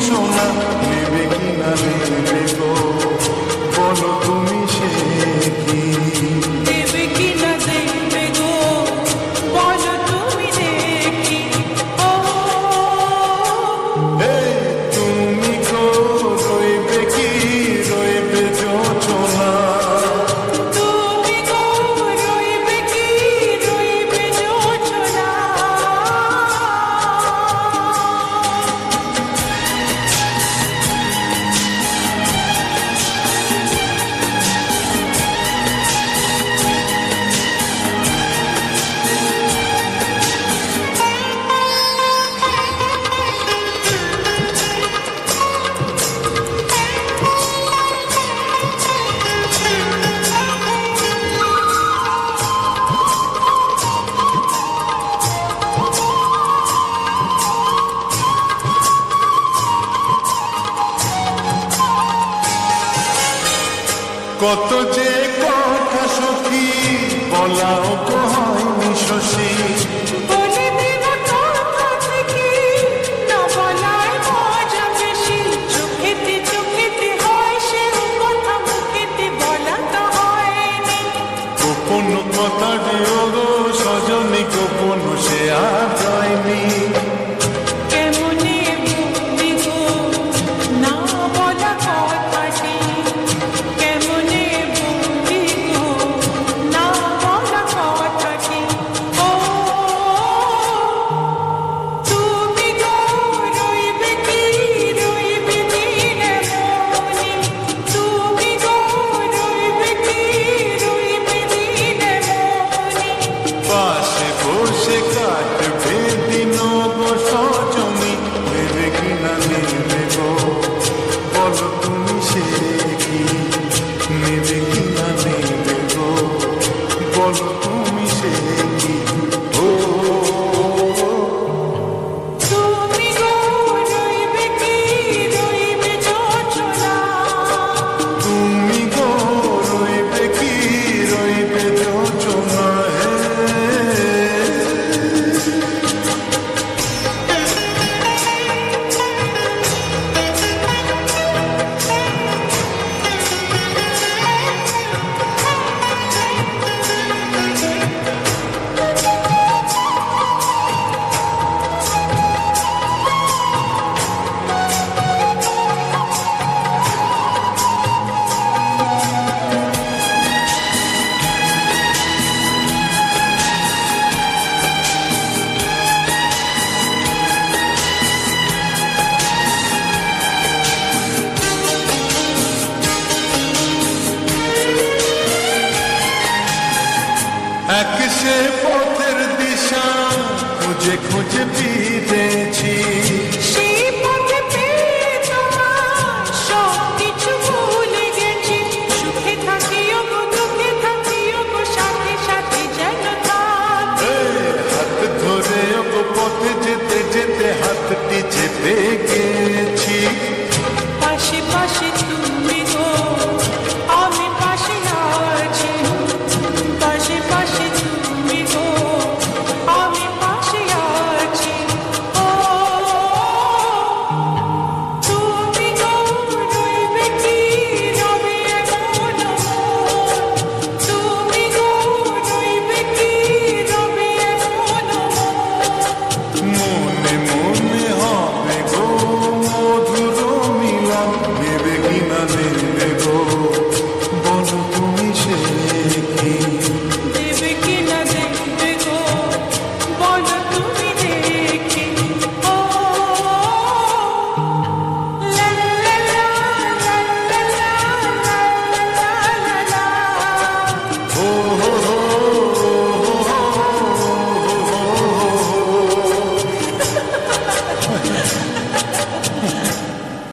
受了。কত যে কথা সখী sei পথের দিশা খুঁজে খুঁজে পিতেছি running